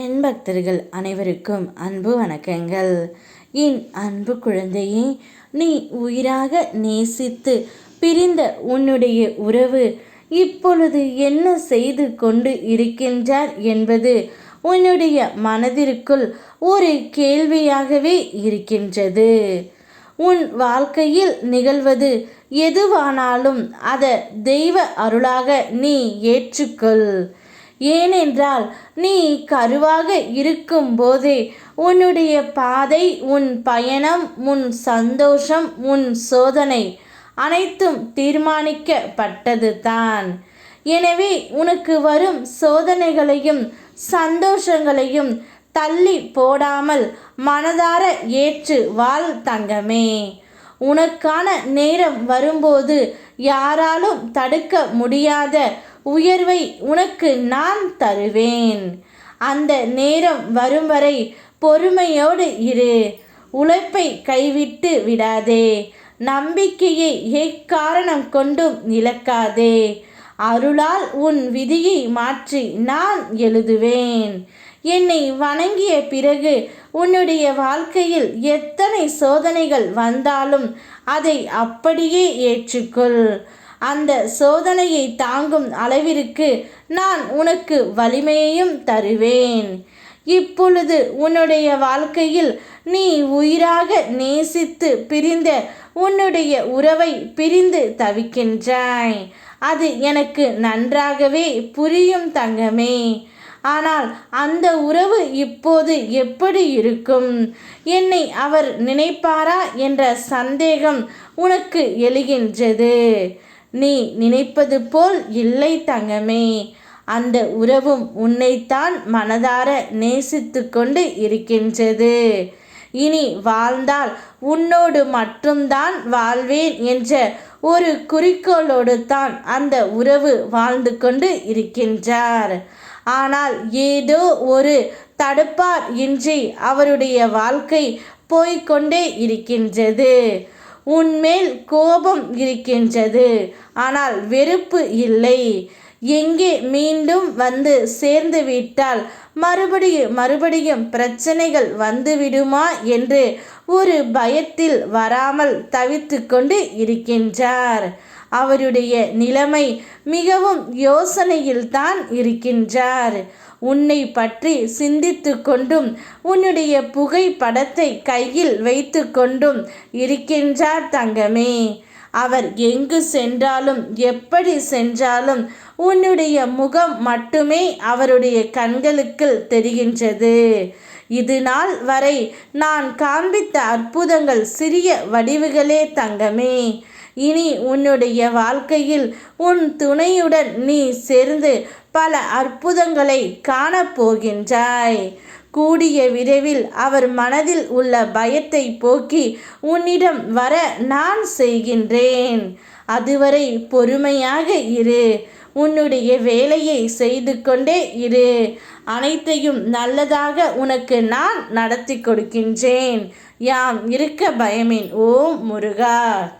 என் பக்தர்கள் அனைவருக்கும் அன்பு வணக்கங்கள். என் அன்பு குழந்தையே நீ உயிராக நேசித்து பிரிந்த உன்னுடைய உறவு இப்பொழுது என்ன செய்து கொண்டு இருக்கின்றார் என்பது உன்னுடைய மனதிற்குள் ஒரு கேள்வியாகவே இருக்கின்றது. உன் வாழ்க்கையில் நிகழ்வது எதுவானாலும் அதை தெய்வ அருளாக நீ ஏற்றுக்கொள். ஏனென்றால் நீ கருவாக இருக்கும்போது உன்னுடைய பாதை உன் பயணம் உன் சந்தோஷம் உன் சோதனை அனைத்தும் தீர்மானிக்கப்பட்டது தான் எனவே உனக்கு வரும் சோதனைகளையும் சந்தோஷங்களையும் தள்ளி போடாமல் மனதார ஏற்று வாழ் தங்கமே. உனக்கான நேரம் வரும்போது யாராலும் தடுக்க முடியாத உயர்வை உனக்கு நான் தருவேன். அந்த நேரம் வரும் வரை பொறுமையோடு இரு. உழைப்பை கைவிட்டு விடாதே. நம்பிக்கையை எக்காரணம் கொண்டும் இழக்காதே. அருளால் உன் விதியை மாற்றி நான் எழுதுவேன். என்னை வணங்கிய பிறகு உன்னுடைய வாழ்க்கையில் எத்தனை சோதனைகள் வந்தாலும் அதை அப்படியே ஏற்றுக்கொள். அந்த சோதனையை தாங்கும் அளவிற்கு நான் உனக்கு வலிமையையும் தருவேன். இப்பொழுது உன்னுடைய வாழ்க்கையில் நீ உயிராக நேசித்து பிரிந்த உன்னுடைய உறவை பிரிந்து தவிக்கின்றாய். அது எனக்கு நன்றாகவே புரியும் தங்கமே. ஆனால் அந்த உறவு இப்போது எப்படி இருக்கும்? என்னை அவர் நினைப்பாரா என்ற சந்தேகம் உனக்கு எழுகின்றது. நீ நினைப்பது போல் இல்லை தங்கமே. அந்த உறவும் உன்னைத்தான் மனதார நேசித்து கொண்டு இருக்கின்றது. இனி வாழ்ந்தால் உன்னோடு மட்டும்தான் வாழ்வேன் என்ற ஒரு குறிக்கோளோடு தான் அந்த உறவு வாழ்ந்து கொண்டு இருக்கின்றார். ஆனால் ஏதோ ஒரு தடுப்பார் இன்றி அவருடைய வாழ்க்கை போய்கொண்டே இருக்கின்றது. உன்மேல் கோபம் இருக்கின்றது. ஆனால் வெறுப்பு இல்லை. எங்கே மீண்டும் வந்து சேர்ந்து விட்டால் மறுபடியும் மறுபடியும் பிரச்சனைகள் வந்துவிடுமா என்று ஒரு பயத்தில் வராமல் தவித்து கொண்டு இருக்கின்றார். அவருடைய நிலைமை மிகவும் யோசனையில் தான் இருக்கின்றார். உன்னை பற்றி சிந்தித்து கொண்டும் உன்னுடைய புகைப்படத்தை கையில் வைத்து கொண்டும் இருக்கின்றார் தங்கமே. அவர் எங்கு சென்றாலும் எப்படி சென்றாலும் உன்னுடைய முகம் மட்டுமே அவருடைய கண்களுக்கு தெரிகின்றது. இது நாள் வரை நான் காண்பித்த அற்புதங்கள் சிறிய வடிவுகளே தங்கமே. இனி உன்னுடைய வாழ்க்கையில் உன் துணையுடன் நீ சேர்ந்து பல அற்புதங்களை காணப்போகின்றாய். கூடிய விரைவில் அவர் மனதில் உள்ள பயத்தை போக்கி உன்னிடம் வர நான் செய்கின்றேன். அதுவரை பொறுமையாக இரு. உன்னுடைய வேலையை செய்து கொண்டே இரு. அனைத்தையும் நல்லதாக உனக்கு நான் நடத்தி கொடுக்கின்றேன். யாம் இருக்க பயமேன் ஓ முருகா!